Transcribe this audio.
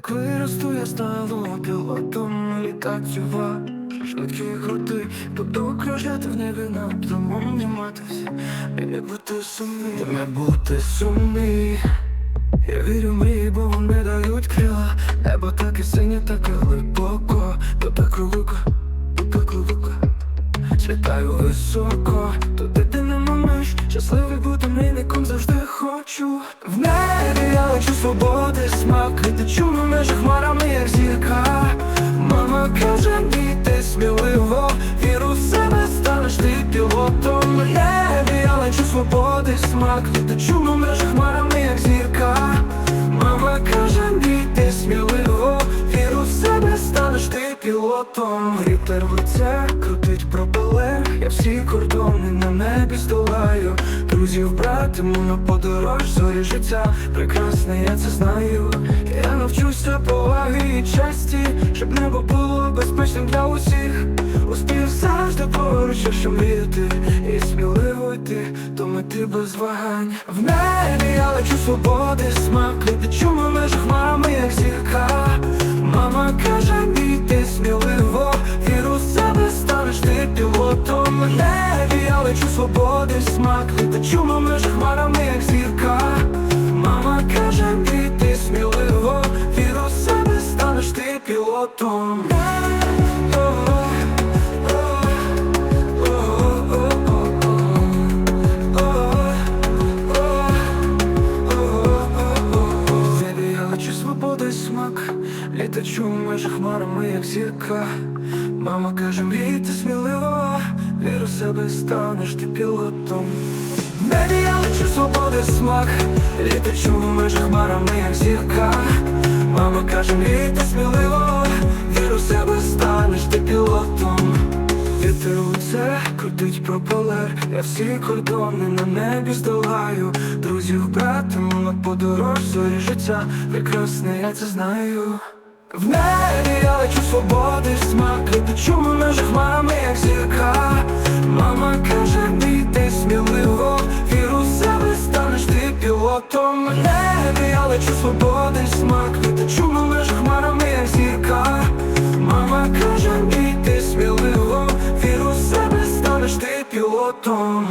Як виросту, я стану пілотом літацюва. Швидкі крути, буду кружляти в небі над домом зніматись І не бути сумний, не бути сумний Я вірю в мрії, бо вони дають крила. Небо так і синє, так і глибоко. До пеклу лука, до пеклу лука Світаю високо, туди Щасливий бути мрійником завжди хочу. В небі я лечу свободи, смак. Літачу на межах хмарами, як зірка. Мама каже, ні, ти сміливо. Віру в себе, станеш ти пілотом. В небі я лечу свободи, смак. Літачу на межах хмарами, як зірка. Мама каже, ні, ти сміливо. Віру в себе, станеш ти пілотом Вітер в лице крутить пропелер Я всі кордони на небі здолаю Друзів братиму на подорож зорі життя. Прекрасне, я це знаю. Я навчуся поваги і честі Щоб небо було безпечним для усіх. Успіх завжди поруч, якщо мріяти І сміливо йти, то мети без вагань. В небі я лечу свободи, смак Літачу межах хмарами, як зірка. Мама каже, ні, сміливо Віру в себе, станеш ти пілотом небі лечу свободи, смак. Літачу на хмарами, як зірка? Мама каже, ні, ти сміливо. Віру в себе, станеш ти пілотом свободи смак. Літачу межі хмарами, як зірка. Мама каже, мрійте сміливо Віру в себе станеш ти пілотом. В небі я лечу свободи смак. Літачу межі хмарами, як зірка. Мама каже, мрійте сміливо. Віру в себе станеш ти пілотом. Вітер у це крутить пропелер Я всі кордони на небі здолаю. Друзів братиму на подорож зорі життя. Прекрасне, я це знаю. В небі я лечу свободи смак. Літачу на межах хмарами, як зірка Мама каже, бійте сміливо Віру в себе, станеш ти пілотом небі я лечу свободен смак? На межах хмарами, як зірка Мама каже, бійте сміливо Віру в себе, станеш ти пілотом